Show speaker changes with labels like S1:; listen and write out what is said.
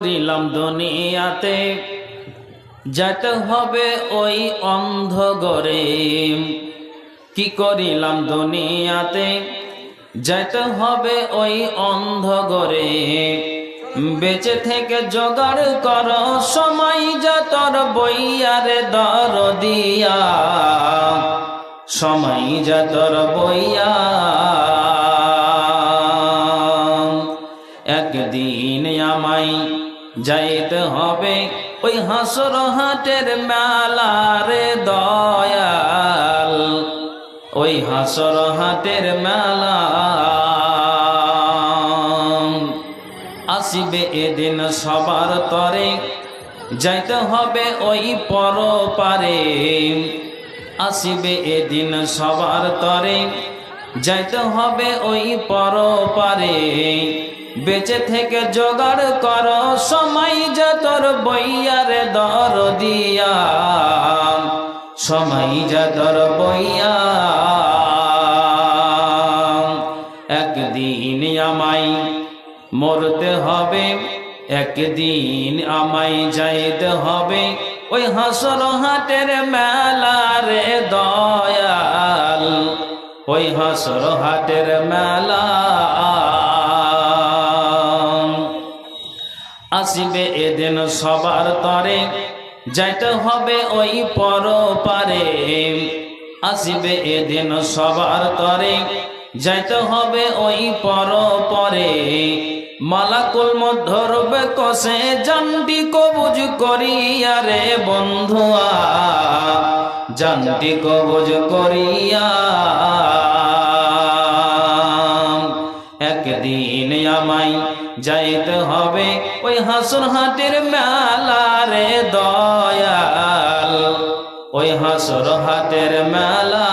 S1: দিলাম দুনিয়াতে। যেতে হবে ওই অন্ধ গরে কি করিলাম দুনিয়াতে? যেতে হবে ওই অন্ধ গরে বেঁচে থেকে জোগাড় কর, সময় যতর তোর বইয়ারে দর দিয়া সময় যতর বইয়া আমায় যাইতে হবে। ওই হাসর হাটের মেলারে দয়াল। ওই হাসর হাটের মেলা। আসিবে এদিন সবার তরে, যাইতে হবে ওই পর পারে আসিবে এদিন সবার তরে, যাইতে হবে ওই পর পারে বেঁচে থেকে জোগাড় কর, সময় যা তোর বইয়ারে দর দিয়া। সময় যা তোর বইয়া। একদিন আমাই মরতে হবে, একদিন আমায় যাইতে হবে। ওই হাসর হাটের মেলারে দয়াল, ওই হাসর হাটের মেলা আসিবে এদিন সবার তরে। যাইতে হবে ওই পর পারে আসিবে এদিন সবার তরে। যাইতে হবে ওই পর পরে মালাকুল মধ্যরবে কষে জানটি কবুজ করিয়া রে বন্ধুয়া। জানটি কবুজ করিয়া একদিন আমায় যাইতে হবে ওই হাসুর হাটের মেলারে দয়াল। ওই হাসুর হাটের মেলা